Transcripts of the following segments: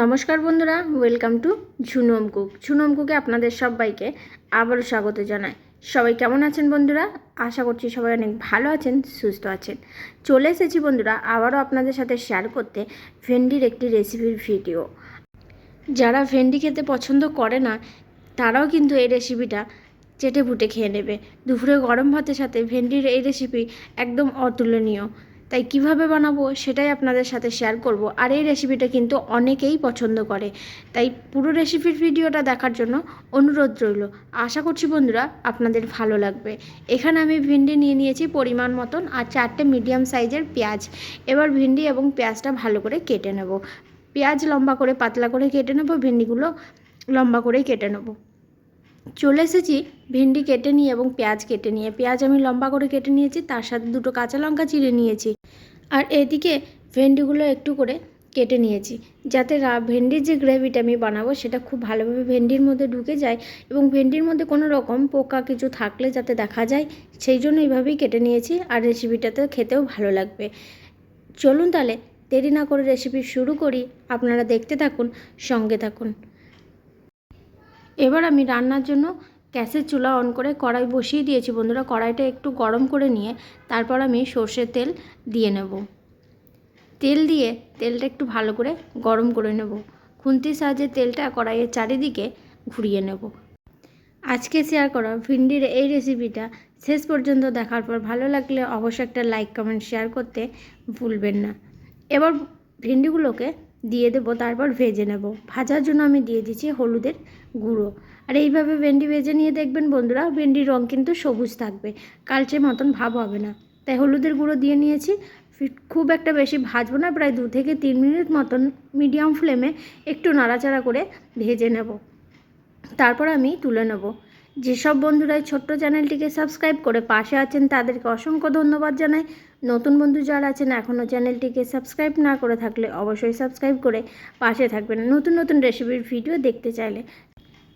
নমস্কার বন্ধুরা welcome to Jhunam cook Jhunam কুকে আপনাদের সবাইকে আবারও স্বাগত জানাই। সবাই কেমন আছেন বন্ধুরা? আশা করছি সবাই অনেক ভালো আছেন, সুস্থ আছেন। চলে এসেছি বন্ধুরা, আবারও আপনাদের সাথে শেয়ার করতে ভেন্ডির একটি রেসিপির ভিডিও যারা ভেন্ডি খেতে পছন্দ করে না, তারাও কিন্তু এই রেসিপিটা চেটে ফুটে খেয়ে নেবে। দুপুরে গরম ভাতের সাথে ভেন্ডির এই রেসিপি একদম অতুলনীয়। তাই কীভাবে বানাবো সেটাই আপনাদের সাথে শেয়ার করব। আর এই রেসিপিটা কিন্তু অনেকেই পছন্দ করে। তাই পুরো রেসিপির ভিডিওটা দেখার জন্য অনুরোধ রইল। আশা করছি বন্ধুরা আপনাদের ভালো লাগবে। এখানে আমি ভিন্ডি নিয়ে নিয়েছি পরিমাণ মতন আর চারটে মিডিয়াম সাইজের পেঁয়াজ। এবার ভিন্ডি এবং পেঁয়াজটা ভালো করে কেটে নেব। পেঁয়াজ লম্বা করে, পাতলা করে কেটে নেব, ভেন্ডিগুলো লম্বা করেই কেটে নেব। চলে এসেছি ভেন্ডি কেটে নিয়ে এবং পেঁয়াজ কেটে নিয়ে। পেঁয়াজ আমি লম্বা করে কেটে নিয়েছি, তার সাথে দুটো কাঁচা লঙ্কা চিড়ে নিয়েছি। আর এদিকে ভেন্ডিগুলো একটু করে কেটে নিয়েছি, যাতে ভেন্ডির যে গ্রেভিটা আমি বানাবো, সেটা খুব ভালোভাবে ভেন্ডির মধ্যে ঢুকে যায় এবং ভেন্ডির মধ্যে কোনো রকম পোকা কিছু থাকলে যাতে দেখা যায়, সেই জন্য এইভাবেই কেটে নিয়েছি আর রেসিপিটাতে খেতেও ভালো লাগবে। চলুন তাহলে দেরি না করে রেসিপি শুরু করি। আপনারা দেখতে থাকুন, সঙ্গে থাকুন। এবার আমি রান্নার জন্য গ্যাসের চুলা অন করে কড়াই বসিয়ে দিয়েছি বন্ধুরা, কড়াইটা একটু গরম করে নিয়ে তারপর আমি সর্ষের তেল দিয়ে নেব। তেল দিয়ে তেলটা একটু ভালো করে গরম করে নেব। খুন্তির সাহায্যে তেলটা কড়াইয়ের চারিদিকে ঘুরিয়ে নেব। আজকে শেয়ার করা ভিন্ডির এই রেসিপিটা শেষ পর্যন্ত দেখার পর ভালো লাগলে অবশ্যই একটা লাইক কমেন্ট শেয়ার করতে ভুলবেন না। এবার ভিন্ডিগুলোকে দিয়ে দেবো, তারপর ভেজে নেব। ভাজার জন্য আমি দিয়ে দিচ্ছি হলুদের গুঁড়ো। আর এইভাবে ভেন্ডি ভেজে নিয়ে দেখবেন বন্ধুরা, ভেন্ডির রং কিন্তু সবুজ থাকবে। কালচে মতন ভাব হবে না। তাই হলুদের গুঁড়ো দিয়ে নিয়েছি। খুব একটা বেশি ভাজবো না, প্রায় দু থেকে তিন মিনিট মতন মিডিয়াম ফ্লেমে একটু নাড়াচাড়া করে ভেজে নেব। তারপর আমি তুলে নেব। যেসব বন্ধুরা এই ছোট্ট চ্যানেলটিকে সাবস্ক্রাইব করে পাশে আছেন, তাদেরকে অসংখ্য ধন্যবাদ জানাই। নতুন বন্ধু যারা আছেন, এখনও চ্যানেলটিকে সাবস্ক্রাইব না করে থাকলে অবশ্যই সাবস্ক্রাইব করে পাশে থাকবেন। নতুন নতুন রেসিপির ভিডিও দেখতে চাইলে।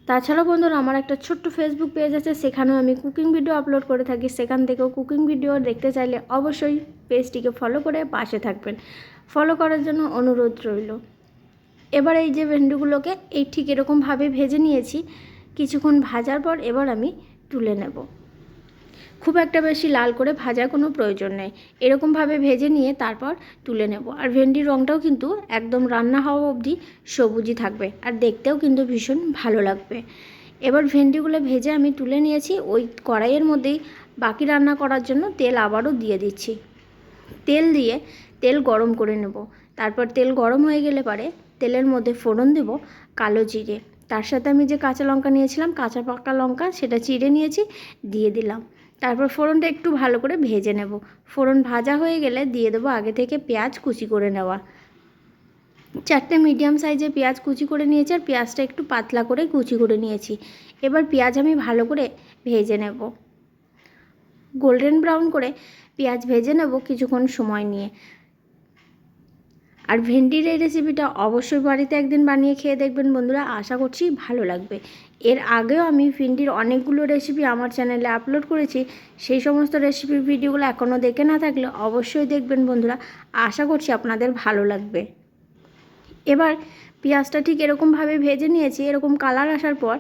তাছাড়া বন্ধুরা, আমার একটা ছোট্ট ফেসবুক পেজ আছে, সেখানেও আমি কুকিং ভিডিও আপলোড করে থাকি। সেখান থেকেও কুকিং ভিডিও দেখতে চাইলে অবশ্যই পেজটিকে ফলো করে পাশে থাকবেন। ফলো করার জন্য অনুরোধ রইল। এবার এই যে ভেন্ডিগুলোকে, এই ঠিক এরকমভাবে ভেজে নিয়েছি। কিছুক্ষণ ভাজার পর এবার আমি তুলে নেব। খুব একটা বেশি লাল করে ভাজার কোনো প্রয়োজন নেই। এরকমভাবে ভেজে নিয়ে তারপর তুলে নেব। আর ভেন্ডির রঙটাও কিন্তু একদম রান্না হওয়া অবধি সবুজই থাকবে আর দেখতেও কিন্তু ভীষণ ভালো লাগবে। এবার ভেন্ডিগুলো ভেজে আমি তুলে নিয়েছি। ওই কড়াইয়ের মধ্যেই বাকি রান্না করার জন্য তেল আবারও দিয়ে দিচ্ছি। তেল দিয়ে তেল গরম করে নেব। তারপর তেল গরম হয়ে গেলে পারে তেলের মধ্যে ফোড়ন দেব কালো জিরে। তার সাথে আমি যে কাঁচা লঙ্কা নিয়েছিলাম, কাঁচা পাকা লঙ্কা সেটা চিড়ে নিয়েছি, দিয়ে দিলাম। তারপর ফোড়নটা একটু ভালো করে ভেজে নেব। ফোড়ন ভাজা হয়ে গেলে দিয়ে দেবো আগে থেকে পেঁয়াজ কুচি করে নেওয়া। চারটে মিডিয়াম সাইজে পেঁয়াজ কুচি করে নিয়েছি আর পেঁয়াজটা একটু পাতলা করে কুচি করে নিয়েছি। এবার পেঁয়াজ আমি ভালো করে ভেজে নেব। গোল্ডেন ব্রাউন করে পেঁয়াজ ভেজে নেব কিছুক্ষণ সময় নিয়ে। আর ভেন্ডির এই রেসিপিটা অবশ্যই বাড়িতে একদিন বানিয়ে খেয়ে দেখবেন বন্ধুরা। আশা করছি ভালো লাগবে। এর আগেও আমি ভেন্ডির অনেকগুলো রেসিপি আমার চ্যানেলে আপলোড করেছি। সেই সমস্ত রেসিপির ভিডিওগুলো এখনও দেখে না থাকলে অবশ্যই দেখবেন বন্ধুরা। আশা করছি আপনাদের ভালো লাগবে। এবার পেঁয়াজটা ঠিক এরকমভাবে ভেজে নিয়েছি, এরকম কালার আসার পর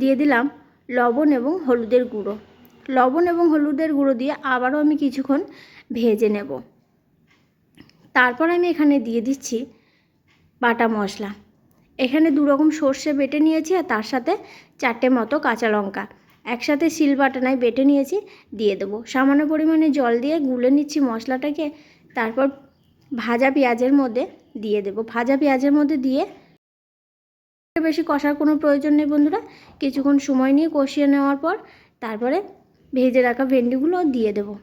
দিয়ে দিলাম লবণ এবং হলুদের গুঁড়ো। লবণ এবং হলুদের গুঁড়ো দিয়ে আবারও আমি কিছুক্ষণ ভেজে নেব। তারপর আমি এখানে দিয়ে দিচ্ছি বাটা মশলা। এখানে দু রকম সর্ষে বেটে নিয়েছি আর তার সাথে চারটে মতো কাঁচা লঙ্কা। একসাথে শিল বাটানায় বেটে নিয়েছি, দিয়ে দেবো। সামান্য পরিমাণে জল দিয়ে গুলে নিচ্ছি মশলাটাকে, তারপর ভাজা পেঁয়াজের মধ্যে দিয়ে দেবো। ভাজা পেঁয়াজের মধ্যে দিয়ে বেশি কষার কোনো প্রয়োজন নেই বন্ধুরা। কিছুক্ষণ সময় নিয়ে কষিয়ে নেওয়ার পর তারপরে ভেজে রাখা ভেন্ডিগুলো দিয়ে দেবো,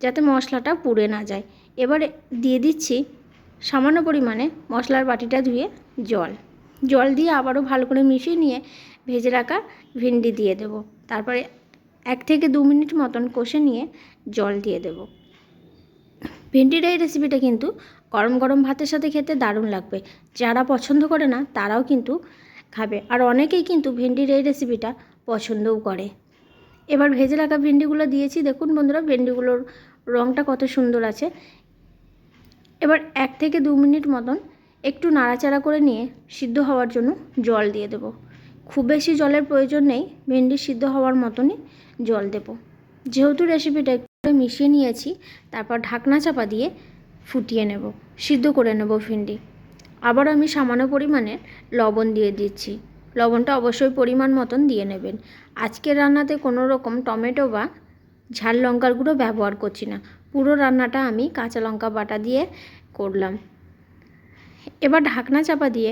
যাতে মশলাটা পুড়ে না যায়। এবারে দিয়ে দিচ্ছি সামান্য পরিমাণে মশলার বাটিটা ধুয়ে জল। জল দিয়ে আবারও ভালো করে মিশিয়ে নিয়ে ভেজে রাখা ভেন্ডি দিয়ে দেব। তারপরে এক থেকে দু মিনিট মতন কষে নিয়ে জল দিয়ে দেব। ভেন্ডির এই রেসিপিটা কিন্তু গরম গরম ভাতের সাথে খেতে দারুণ লাগবে। যারা পছন্দ করে না, তারাও কিন্তু খাবে। আর অনেকেই কিন্তু ভেন্ডির এই রেসিপিটা পছন্দও করে। এবার ভেজে রাখা ভেন্ডিগুলো দিয়েছি। দেখুন বন্ধুরা, ভেন্ডিগুলোর রঙটা কত সুন্দর আছে। এবার এক থেকে দু মিনিট মতন একটু নাড়াচাড়া করে নিয়ে সিদ্ধ হওয়ার জন্য জল দিয়ে দেবো। খুব বেশি জলের প্রয়োজন নেই, ভেন্ডি সিদ্ধ হওয়ার মতনই জল দেব। যেহেতু রেসিপিটা একটু মিশিয়ে নিয়েছি, তারপর ঢাকনা চাপা দিয়ে ফুটিয়ে নেব, সিদ্ধ করে নেব ভেন্ডি। আবার আমি সামান্য পরিমাণে লবণ দিয়ে দিচ্ছি। লবণটা অবশ্যই পরিমাণ মতন দিয়ে নেবেন। আজকের রান্নাতে কোনো রকম টমেটো বা ঝাল লঙ্কার গুঁড়ো ব্যবহার করছি না। পুরো রান্নাটা আমি কাঁচা লঙ্কা বাটা দিয়ে করলাম। এবার ঢাকনা চাপা দিয়ে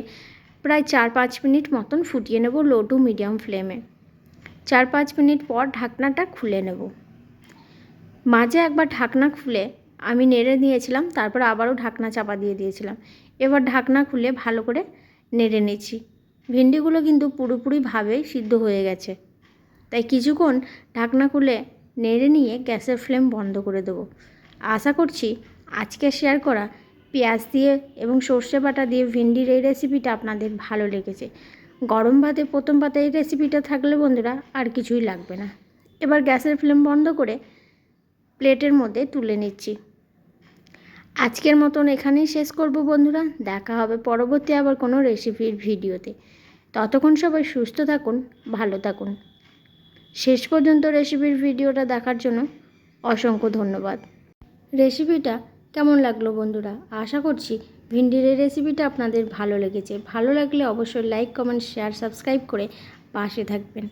প্রায় চার পাঁচ মিনিট মতন ফুটিয়ে নেব লো টু মিডিয়াম ফ্লেমে চার পাঁচ মিনিট পর ঢাকনাটা খুলে নেব। মাঝে একবার ঢাকনা খুলে আমি নেড়ে নিয়েছিলাম, তারপর আবারও ঢাকনা চাপা দিয়ে দিয়েছিলাম। এবার ঢাকনা খুলে ভালো করে নেড়ে নিচ্ছি। ভেন্ডিগুলো কিন্তু পুরোপুরিভাবেই সিদ্ধ হয়ে গেছে। তাই কিছুক্ষণ ঢাকনা খুলে নেড়ে নিয়ে গ্যাসের ফ্লেম বন্ধ করে দেবো। আশা করছি আজকে শেয়ার করা পেঁয়াজ দিয়ে এবং সর্ষে বাটা দিয়ে ভিন্ডির এই রেসিপিটা আপনাদের ভালো লেগেছে। গরম ভাতে, প্রথম পাতে এই রেসিপিটা থাকলে বন্ধুরা আর কিছুই লাগবে না। এবার গ্যাসের ফ্লেম বন্ধ করে প্লেটের মধ্যে তুলে নিচ্ছি। আজকের মতন এখানেই শেষ করব বন্ধুরা। দেখা হবে পরবর্তী আবার কোনো রেসিপির ভিডিওতে। ততক্ষণ সবাই সুস্থ থাকুন, ভালো থাকুন। শেষ পর্যন্ত রেসিপির ভিডিওটা দেখার জন্য অসংখ্য ধন্যবাদ। রেসিপিটা কেমন লাগল বন্ধুরা? আশা করছি ভিন্ডির এই রেসিপিটা আপনাদের ভালো লেগেছে। ভালো লাগলে অবশ্যই লাইক কমেন্ট শেয়ার সাবস্ক্রাইব করে পাশে থাকবেন।